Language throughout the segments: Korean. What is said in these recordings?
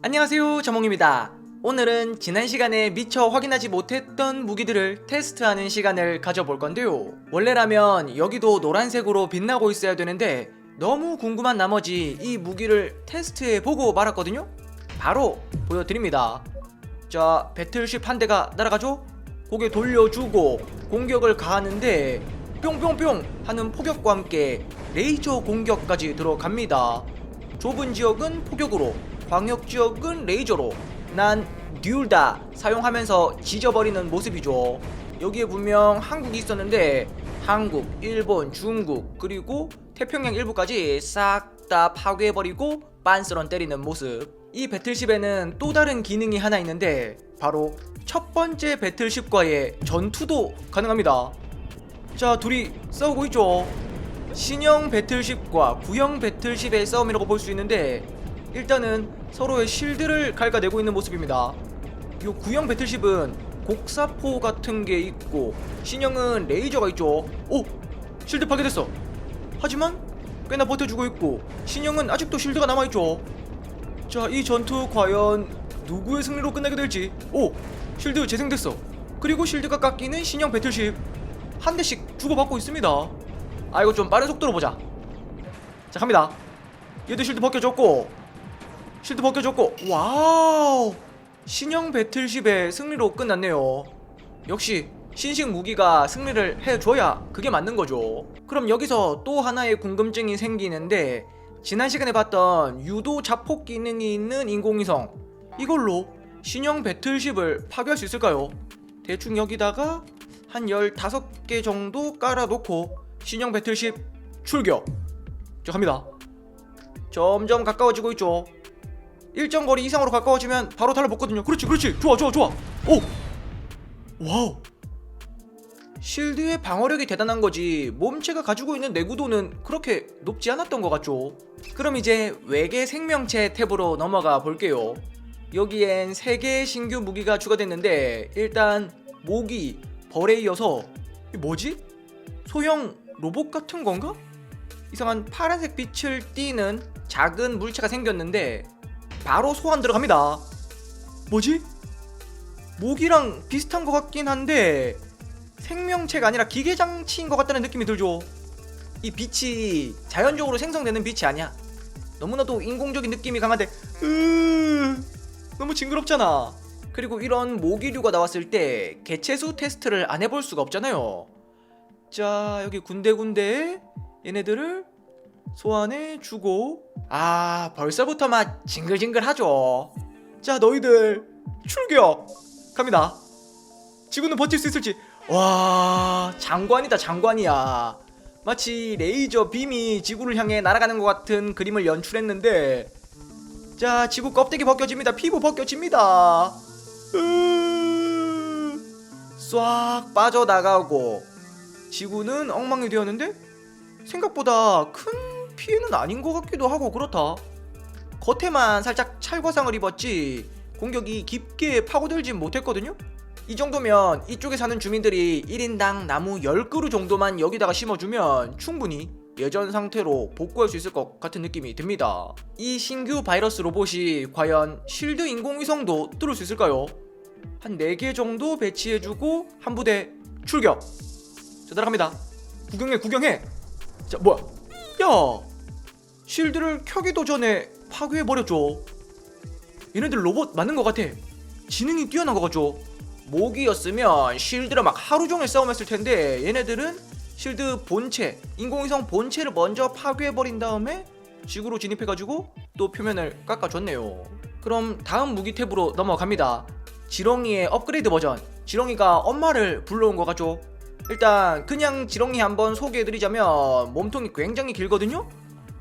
안녕하세요 자몽입니다. 오늘은 지난 시간에 미처 확인하지 못했던 무기들을 테스트하는 시간을 가져볼 건데요. 원래라면 여기도 노란색으로 빛나고 있어야 되는데 너무 궁금한 나머지 이 무기를 테스트해보고 말았거든요. 바로 보여드립니다. 자 배틀쉽 한 대가 날아가죠? 고개 돌려주고 공격을 가하는데 뿅뿅뿅 하는 포격과 함께 레이저 공격까지 들어갑니다. 좁은 지역은 포격으로 광역 지역은 레이저로 난둘다 사용하면서 지져버리는 모습이죠. 여기에 분명 한국이 있었는데 한국, 일본, 중국 그리고 태평양 일부까지 싹 다 파괴해버리고 빤스런 때리는 모습. 이 배틀쉽에는 또 다른 기능이 하나 있는데 바로 첫 번째 배틀쉽과의 전투도 가능합니다. 자 둘이 싸우고 있죠. 신형 배틀쉽과 구형 배틀쉽의 싸움이라고 볼 수 있는데 일단은 서로의 실드를 갉아내고 있는 모습입니다. 요 구형 배틀쉽은 곡사포 같은 게 있고 신형은 레이저가 있죠. 오! 실드 파괴됐어. 하지만 꽤나 버텨주고 있고 신형은 아직도 실드가 남아있죠. 자, 이 전투 과연 누구의 승리로 끝나게 될지. 오! 실드 재생됐어. 그리고 실드가 깎이는 신형 배틀쉽 한 대씩 주고받고 있습니다. 아 이거 좀 빠른 속도로 보자 자 갑니다 얘도 실드 벗겨줬고 실드 벗겨줬고 와우. 신형 배틀쉽의 승리로 끝났네요. 역시 신식 무기가 승리를 해줘야 그게 맞는 거죠. 그럼 여기서 또 하나의 궁금증이 생기는데 지난 시간에 봤던 유도 자폭 기능이 있는 인공위성 이걸로 신형 배틀쉽을 파괴할 수 있을까요? 대충 여기다가 한 15개 정도 깔아놓고 신형 배틀쉽 출격. 자 갑니다. 점점 가까워지고 있죠 일정 거리 이상으로 가까워지면 바로 달라붙거든요. 그렇지 그렇지. 좋아 좋아 좋아. 오! 와우. 실드의 방어력이 대단한 거지. 몸체가 가지고 있는 내구도는 그렇게 높지 않았던 것 같죠. 그럼 이제 외계 생명체 탭으로 넘어가 볼게요. 여기엔 3개의 신규 무기가 추가됐는데 일단 모기 벌에 이어서 이 뭐지? 소형 로봇 같은 건가? 이상한 파란색 빛을 띠는 작은 물체가 생겼는데 바로 소환 들어갑니다. 뭐지? 모기랑 비슷한 것 같긴 한데 생명체가 아니라 기계 장치인 것 같다는 느낌이 들죠. 이 빛이 자연적으로 생성되는 빛이 아니야. 너무나도 인공적인 느낌이 강한데 으 너무 징그럽잖아. 그리고 이런 모기류가 나왔을 때 개체수 테스트를 안 해볼 수가 없잖아요. 자 여기 군데군데 얘네들을 소환해 주고. 아 벌써부터 막 징글징글하죠. 자 너희들 출격. 갑니다. 지구는 버틸 수 있을지. 와 장관이다 장관이야. 마치 레이저 빔이 지구를 향해 날아가는 것 같은 그림을 연출했는데. 자 지구 껍데기 벗겨집니다. 피부 벗겨집니다. 으... 싹 빠져나가고. 지구는 엉망이 되었는데? 생각보다 큰 피해는 아닌 것 같기도 하고 그렇다. 겉에만 살짝 찰과상을 입었지 공격이 깊게 파고들진 못했거든요. 이 정도면 이쪽에 사는 주민들이 1인당 나무 10그루 정도만 여기다가 심어주면 충분히 예전 상태로 복구할 수 있을 것 같은 느낌이 듭니다. 이 신규 바이러스 로봇이 과연 실드 인공위성도 뚫을 수 있을까요? 한 4개 정도 배치해주고 한 부대 출격! 자, 날아갑니다. 구경해, 구경해! 자, 뭐야? 야! 실드를 켜기도 전에 파괴해버렸죠. 얘네들 로봇 맞는 것 같아. 지능이 뛰어난 것 같죠. 모기였으면 실드를 막 하루 종일 싸움했을 텐데 얘네들은 실드 본체, 인공위성 본체를 먼저 파괴해버린 다음에 지구로 진입해가지고 또 표면을 깎아줬네요. 그럼 다음 무기 탭으로 넘어갑니다. 지렁이의 업그레이드 버전. 지렁이가 엄마를 불러온 것 같죠? 일단 그냥 지렁이 한번 소개해드리자면 몸통이 굉장히 길거든요?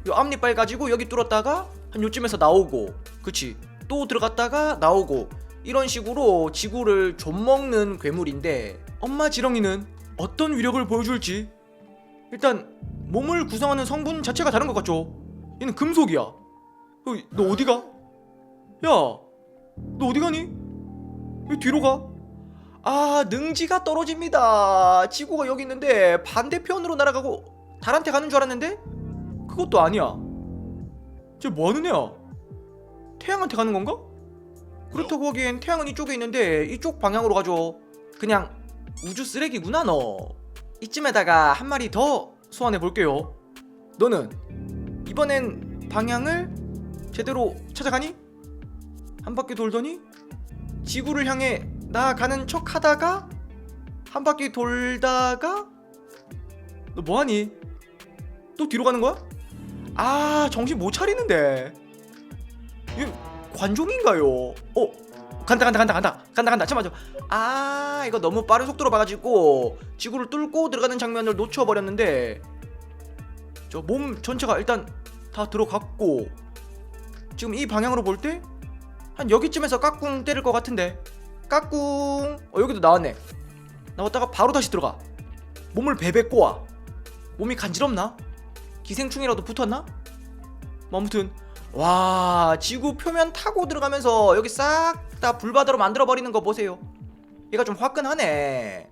요 앞니 빨 가지고 여기 뚫었다가 한 요쯤에서 나오고 그치 또 들어갔다가 나오고 이런 식으로 지구를 좀먹는 괴물인데 엄마 지렁이는 어떤 위력을 보여줄지 일단 몸을 구성하는 성분 자체가 다른 것 같죠 얘는 금속이야 어, 너 어디가? 야 너 어디 가니? 왜 뒤로 가? 아 능지가 떨어집니다 지구가 여기 있는데 반대편으로 날아가고 달한테 가는 줄 알았는데 그것도 아니야 쟤 뭐하는 애야 태양한테 가는 건가? 그렇다고 하기엔 태양은 이쪽에 있는데 이쪽 방향으로 가죠. 그냥 우주 쓰레기구나 너. 이쯤에다가 한 마리 더 소환해 볼게요. 너는 이번엔 방향을 제대로 찾아가니? 한 바퀴 돌더니 지구를 향해 나아가는 척 하다가 한 바퀴 돌다가 너 뭐하니? 또 뒤로 가는 거야? 아 정신 못 차리는데. 이 관종인가요? 어 간다 간다 간다 간다. 간다 간다. 잠깐만. 아 이거 너무 빠른 속도로 봐가지고 지구를 뚫고 들어가는 장면을 놓쳐버렸는데 저 몸 전체가 일단 다 들어갔고 지금 이 방향으로 볼 때 한 여기쯤에서 까꿍 때릴 것 같은데. 까꿍. 어 여기도 나왔네. 나왔다가 바로 다시 들어가. 몸을 베베 꼬아. 몸이 간지럽나? 기생충이라도 붙었나? 뭐 아무튼 와 지구 표면 타고 들어가면서 여기 싹 다 불바다로 만들어 버리는 거 보세요. 얘가 좀 화끈하네.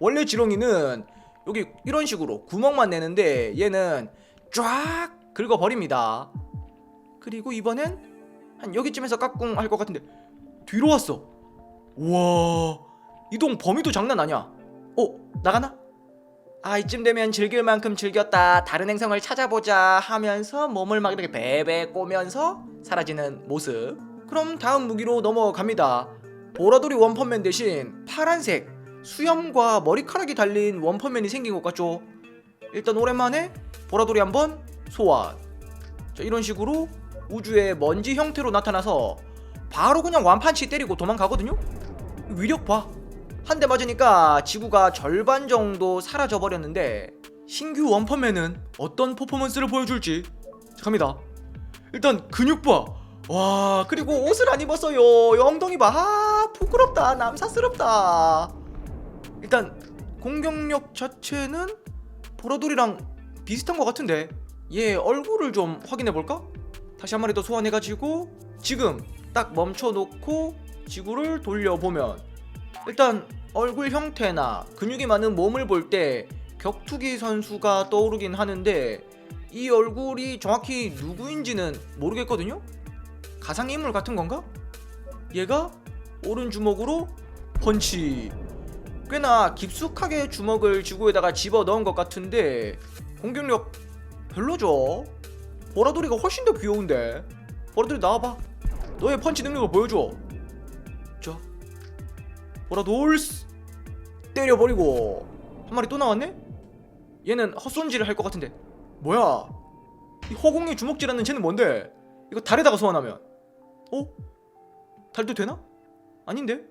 원래 지렁이는 여기 이런 식으로 구멍만 내는데 얘는 쫙 긁어 버립니다. 그리고 이번엔 한 여기쯤에서 까꿍 할 것 같은데 뒤로 왔어. 우와 이동 범위도 장난 아니야. 어 나가나? 아 이쯤 되면 즐길 만큼 즐겼다. 다른 행성을 찾아보자 하면서 몸을 막 이렇게 베베 꼬면서 사라지는 모습. 그럼 다음 무기로 넘어갑니다. 보라돌이 원펀맨 대신 파란색 수염과 머리카락이 달린 원펀맨이 생긴 것 같죠? 일단 오랜만에 보라돌이 한번 소환. 자 이런 식으로 우주의 먼지 형태로 나타나서 바로 그냥 완판치 때리고 도망가거든요? 위력 봐 한 대 맞으니까 지구가 절반 정도 사라져 버렸는데 신규 원펀맨은 어떤 퍼포먼스를 보여줄지 자, 갑니다. 일단 근육 봐. 와 그리고 옷을 안 입었어요. 이 엉덩이 봐. 아 부끄럽다. 남사스럽다. 일단 공격력 자체는 보라돌이랑 비슷한 것 같은데 얘 얼굴을 좀 확인해 볼까? 다시 한 마리 더 소환해가지고 지금 딱 멈춰놓고 지구를 돌려보면 일단 얼굴 형태나 근육이 많은 몸을 볼 때 격투기 선수가 떠오르긴 하는데 이 얼굴이 정확히 누구인지는 모르겠거든요? 가상인물 같은 건가? 얘가 오른 주먹으로 펀치 꽤나 깊숙하게 주먹을 지구에다가 집어 넣은 것 같은데 공격력 별로죠? 보라돌이가 훨씬 더 귀여운데 보라돌이 나와봐 너의 펀치 능력을 보여줘 자 보라돌스 때려버리고 한 마리 또 나왔네? 얘는 헛손질을 할 것 같은데 뭐야 이 허공에 주먹질하는 쟤는 뭔데 이거 달에다가 소환하면 어? 달도 되나? 아닌데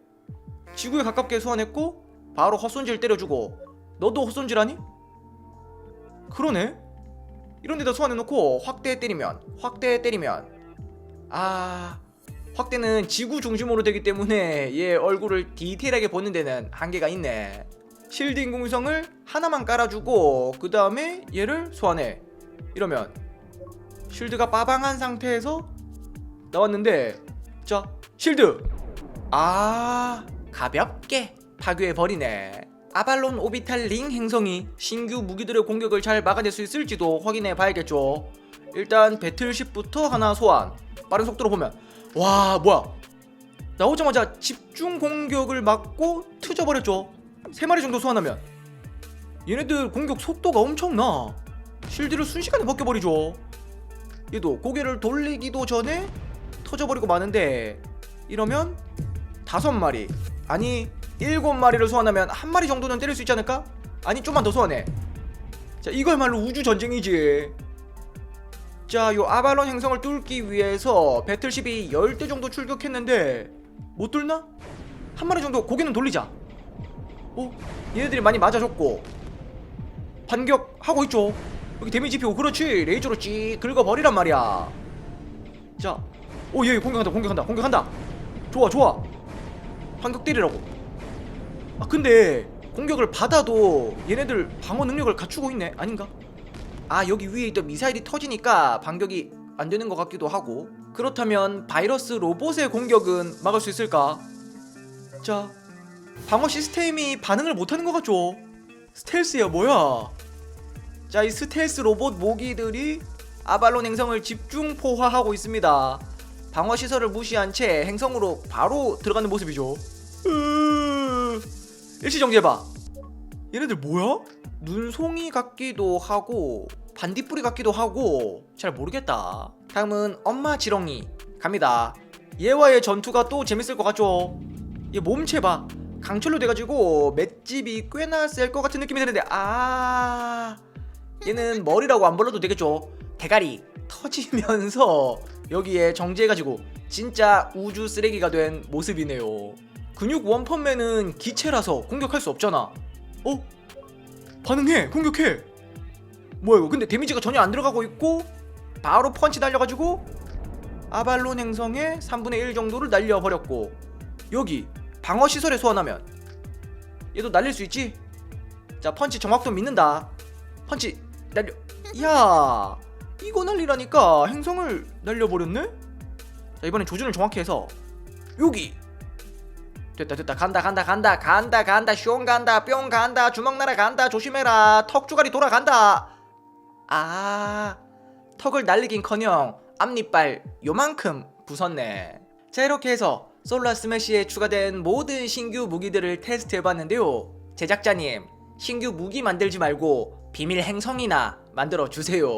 지구에 가깝게 소환했고 바로 헛손질 때려주고 너도 헛손질하니? 그러네 이런 데다 소환해놓고 확대 때리면 확대 때리면 아 확대는 지구 중심으로 되기 때문에 얘 얼굴을 디테일하게 보는 데는 한계가 있네. 실드 인공위성을 하나만 깔아주고 그 다음에 얘를 소환해. 이러면 실드가 빠방한 상태에서 나왔는데 자 실드! 아 가볍게 파괴해버리네. 아발론 오비탈 링 행성이 신규 무기들의 공격을 잘 막아낼 수 있을지도 확인해 봐야겠죠. 일단 배틀쉽부터 하나 소환. 빠른 속도로 보면 와 뭐야? 나오자마자 집중 공격을 막고 트져버렸죠. 세 마리 정도 소환하면. 얘네들 공격 속도가 엄청나. 실드를 순식간에 벗겨버리죠. 얘도 고개를 돌리기도 전에 터져버리고 마는데 이러면 다섯 마리 아니 일곱 마리를 소환하면 한 마리 정도는 때릴 수 있지 않을까? 아니 좀만 더 소환해. 자 이거야말로 우주 전쟁이지 자, 요 아발론 행성을 뚫기 위해서 배틀십이 10대 정도 출격했는데 못 뚫나? 한 마리 정도 고개는 돌리자. 어? 얘네들이 많이 맞아줬고 반격하고 있죠. 여기 데미지 피고 그렇지. 레이저로 찍 긁어버리란 말이야. 자, 오, 얘 공격한다, 공격한다, 공격한다. 좋아, 좋아. 반격 때리라고. 아, 근데 공격을 받아도 얘네들 방어 능력을 갖추고 있네. 아닌가? 아 여기 위에 있던 미사일이 터지니까 반격이 안 되는 것 같기도 하고 그렇다면 바이러스 로봇의 공격은 막을 수 있을까? 자 방어 시스템이 반응을 못하는 것 같죠? 스텔스야 뭐야? 자 이 스텔스 로봇 모기들이 아발론 행성을 집중 포화하고 있습니다 방어 시설을 무시한 채 행성으로 바로 들어가는 모습이죠. 으... 일시 정지해봐. 얘네들 뭐야? 눈송이 같기도 하고 반딧불이 같기도 하고 잘 모르겠다. 다음은 엄마 지렁이 갑니다. 얘와의 전투가 또 재밌을 것 같죠? 얘 몸체 봐. 강철로 돼가지고 맷집이 꽤나 셀 것 같은 느낌이 드는데 아 얘는 머리라고 안 불러도 되겠죠? 대가리 터지면서 여기에 정지해가지고 진짜 우주 쓰레기가 된 모습이네요. 근육 원펀맨은 기체라서 공격할 수 없잖아. 어? 반응해 공격해 뭐야 이거 근데 데미지가 전혀 안 들어가고 있고 바로 펀치 날려가지고 아발론 행성의 3분의 1 정도를 날려버렸고 여기 방어 시설에 소환하면 얘도 날릴 수 있지? 자 펀치 정확도 믿는다 펀치 날려 야 이거 날리라니까 행성을 날려버렸네? 자 이번엔 조준을 정확히 해서 여기 됐다 됐다. 간다 간다 간다. 간다 간다. 숑 간다. 뿅 간다. 주먹 날아 간다. 조심해라. 턱주가리 돌아간다. 아 턱을 날리긴커녕 앞니빨 요만큼 부쉈네. 자 이렇게 해서 솔라 스매시에 추가된 모든 신규 무기들을 테스트해봤는데요. 제작자님 신규 무기 만들지 말고 비밀 행성이나 만들어 주세요